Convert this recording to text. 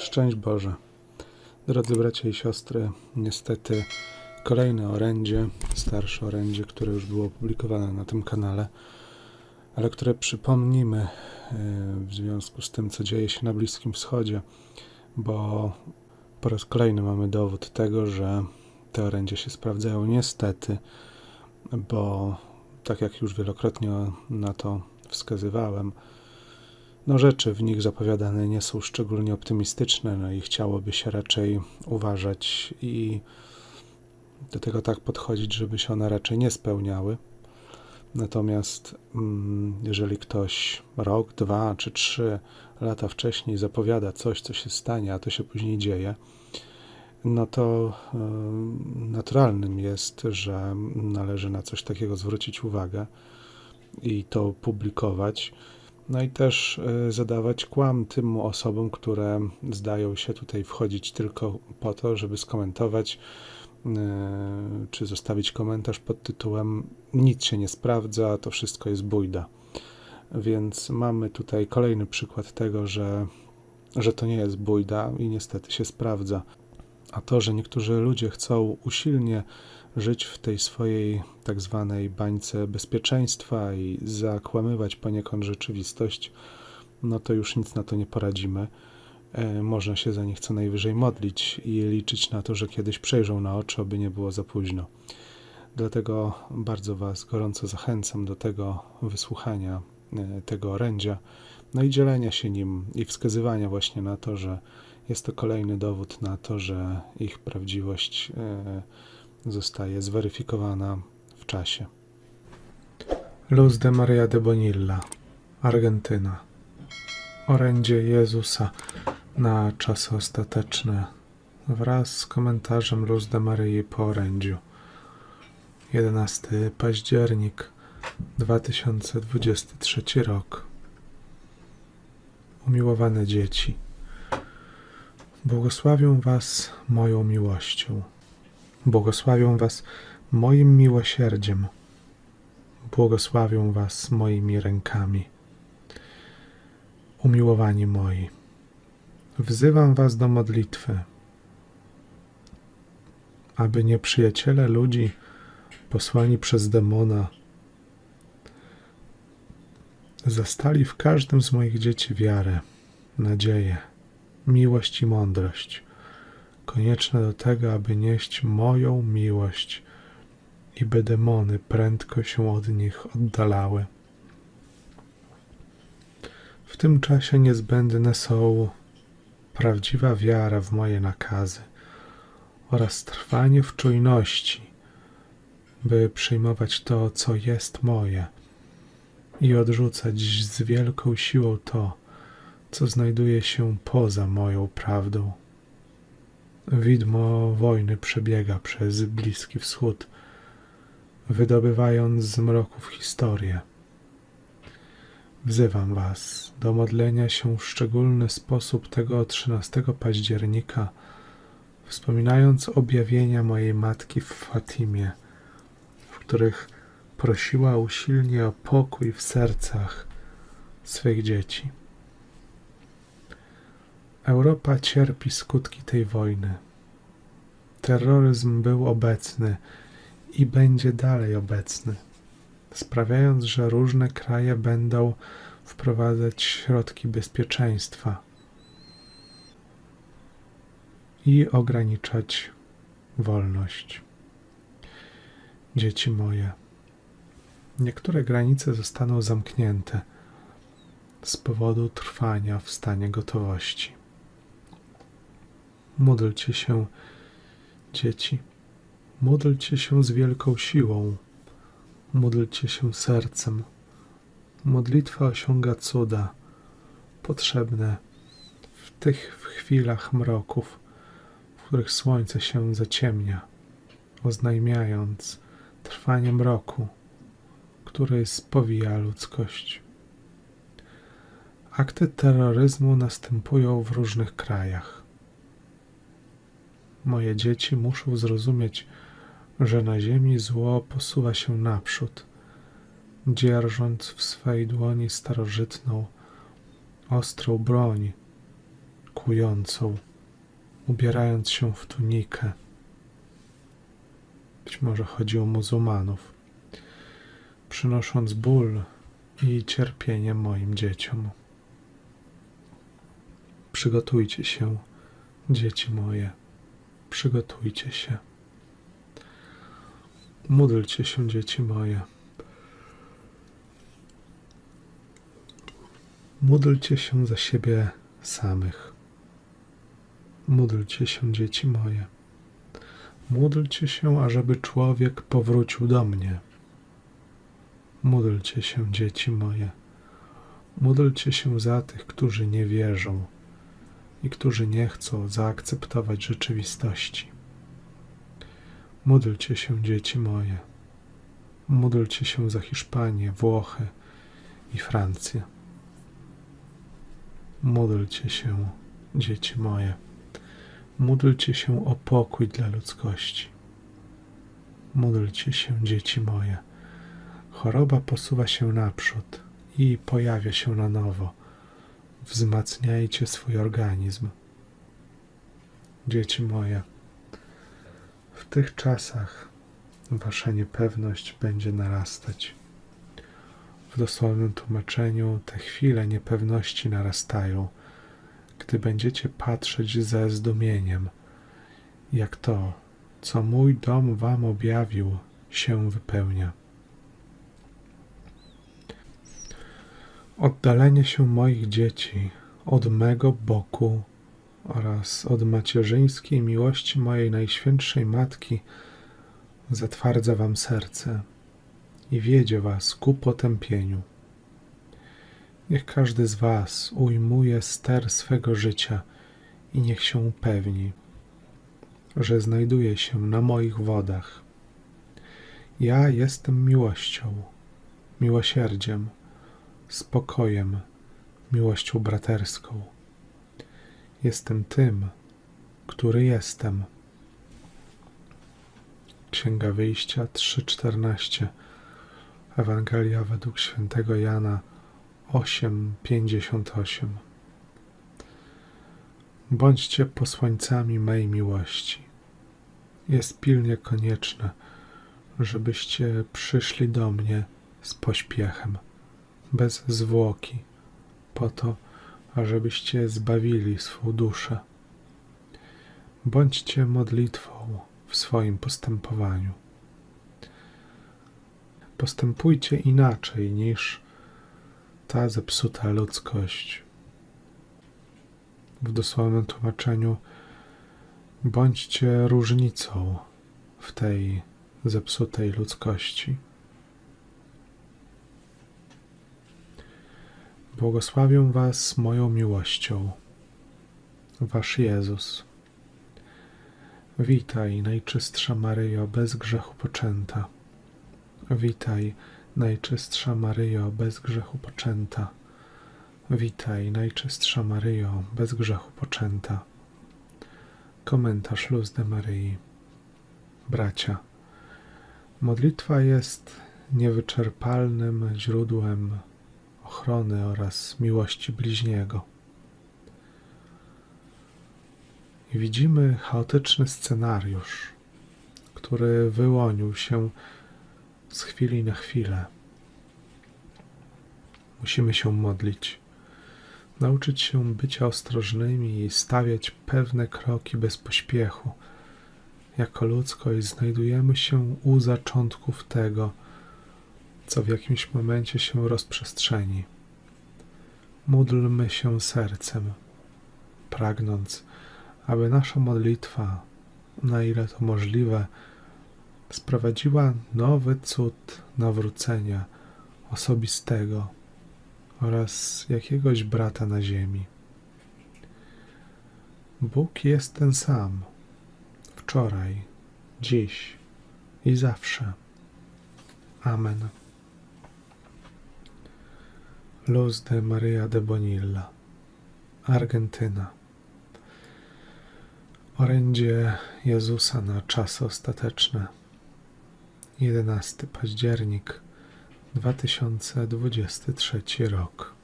Szczęść Boże. Drodzy bracia i siostry, niestety kolejne orędzie, starsze orędzie, które już było opublikowane na tym kanale, ale które przypomnimy e, w związku z tym, co dzieje się na Bliskim Wschodzie, bo po raz kolejny mamy dowód tego, że te orędzia się sprawdzają niestety, bo tak jak już wielokrotnie na to wskazywałem, no rzeczy w nich zapowiadane nie są szczególnie optymistyczne, no i chciałoby się raczej uważać i do tego tak podchodzić, żeby się one raczej nie spełniały. Natomiast mm, jeżeli ktoś rok, dwa czy trzy lata wcześniej zapowiada coś, co się stanie, a to się później dzieje, no to naturalnym jest, że należy na coś takiego zwrócić uwagę i to publikować. No i też y, zadawać kłam tym osobom, które zdają się tutaj wchodzić tylko po to, żeby skomentować, y, czy zostawić komentarz pod tytułem Nic się nie sprawdza, to wszystko jest bójda. Więc mamy tutaj kolejny przykład tego, że, że to nie jest bójda i niestety się sprawdza. A to, że niektórzy ludzie chcą usilnie żyć w tej swojej tak zwanej bańce bezpieczeństwa i zakłamywać poniekąd rzeczywistość, no to już nic na to nie poradzimy. E, Można się za nich co najwyżej modlić i liczyć na to, że kiedyś przejrzą na oczy, aby nie było za późno. Dlatego bardzo Was gorąco zachęcam do tego wysłuchania e, tego orędzia, no i dzielenia się nim i wskazywania właśnie na to, że jest to kolejny dowód na to, że ich prawdziwość e, zostaje zweryfikowana w czasie. Luz de Maria de Bonilla, Argentyna. Orędzie Jezusa na czasy ostateczne wraz z komentarzem Luz de Maryi po orędziu. 11 październik 2023 rok. Umiłowane dzieci, błogosławię Was moją miłością. Błogosławię Was moim miłosierdziem. Błogosławię Was moimi rękami. Umiłowani moi, wzywam Was do modlitwy, aby nieprzyjaciele ludzi posłani przez demona zastali w każdym z moich dzieci wiarę, nadzieję, miłość i mądrość konieczne do tego, aby nieść moją miłość i by demony prędko się od nich oddalały. W tym czasie niezbędne są prawdziwa wiara w moje nakazy oraz trwanie w czujności, by przyjmować to, co jest moje i odrzucać z wielką siłą to, co znajduje się poza moją prawdą. Widmo wojny przebiega przez Bliski Wschód, wydobywając z mroków historię. Wzywam Was do modlenia się w szczególny sposób tego 13 października, wspominając objawienia mojej matki w Fatimie, w których prosiła usilnie o pokój w sercach swych dzieci. Europa cierpi skutki tej wojny. Terroryzm był obecny i będzie dalej obecny, sprawiając, że różne kraje będą wprowadzać środki bezpieczeństwa i ograniczać wolność. Dzieci moje, niektóre granice zostaną zamknięte z powodu trwania w stanie gotowości. Módlcie się, dzieci. Módlcie się z wielką siłą. Módlcie się sercem. Modlitwa osiąga cuda, potrzebne w tych chwilach mroków, w których słońce się zaciemnia, oznajmiając trwanie mroku, który spowija ludzkość. Akty terroryzmu następują w różnych krajach. Moje dzieci muszą zrozumieć, że na ziemi zło posuwa się naprzód, dzierżąc w swej dłoni starożytną, ostrą broń, atakującą, ubierając się w tunikę. Być może chodzi o muzułmanów, przynosząc ból i cierpienie moim dzieciom. Przygotujcie się, dzieci moje, przygotujcie się. Módlcie się, dzieci moje. Módlcie się za siebie samych. Módlcie się, dzieci moje. Módlcie się, ażeby człowiek powrócił do mnie. Módlcie się, dzieci moje. Módlcie się za tych, którzy nie wierzą i którzy nie chcą zaakceptować rzeczywistości. Módlcie się, dzieci moje. Módlcie się za Hiszpanię, Włochy i Francję. Módlcie się, dzieci moje. Módlcie się o pokój dla ludzkości. Módlcie się, dzieci moje. Choroba posuwa się naprzód i pojawia się na nowo. Wzmacniajcie swój organizm. Dzieci moje, w tych czasach wasza niepewność będzie narastać. W dosłownym tłumaczeniu te chwile niepewności narastają, gdy będziecie patrzeć ze zdumieniem, jak to, co mój dom wam objawił, się wypełnia. Oddalenie się moich dzieci od mego boku oraz od macierzyńskiej miłości mojej najświętszej Matki zatwardza wam serce i wiedzie was ku potępieniu. Niech każdy z was ujmuje ster swego życia i niech się upewni, że znajduje się na moich wodach. Ja jestem miłością, miłosierdziem, spokojem, miłością braterską. Jestem tym, który jestem. Księga Wyjścia 3:14 Ewangelia według świętego Jana 8:58 Bądźcie posłańcami mej miłości. Jest pilnie konieczne, żebyście przyszli do mnie z pośpiechem, bez zwłoki, po to, ażebyście zbawili swą duszę. Bądźcie modlitwą w swoim postępowaniu. Postępujcie inaczej niż ta zepsuta ludzkość. W dosłownym tłumaczeniu bądźcie różnicą w tej zepsutej ludzkości. Błogosławię Was moją miłością, Wasz Jezus. Witaj, Najczystsza Maryjo, bez grzechu poczęta. Witaj, Najczystsza Maryjo, bez grzechu poczęta. Witaj, Najczystsza Maryjo, bez grzechu poczęta. Komentarz Luz de Maryi. Bracia, modlitwa jest niewyczerpalnym źródłem ochrony oraz miłości bliźniego. I widzimy chaotyczny scenariusz, który wyłonił się z chwili na chwilę. Musimy się modlić, nauczyć się bycia ostrożnymi i stawiać pewne kroki bez pośpiechu. Jako ludzkość znajdujemy się u zaczątków tego, co w jakimś momencie się rozprzestrzeni. Módlmy się sercem, pragnąc, aby nasza modlitwa, na ile to możliwe, sprowadziła nowy cud nawrócenia osobistego oraz jakiegoś brata na ziemi. Bóg jest ten sam, wczoraj, dziś i zawsze. Amen. Luz de Maria de Bonilla, Argentyna. Orędzie Jezusa na czasy ostateczne. 11 październik 2023 rok.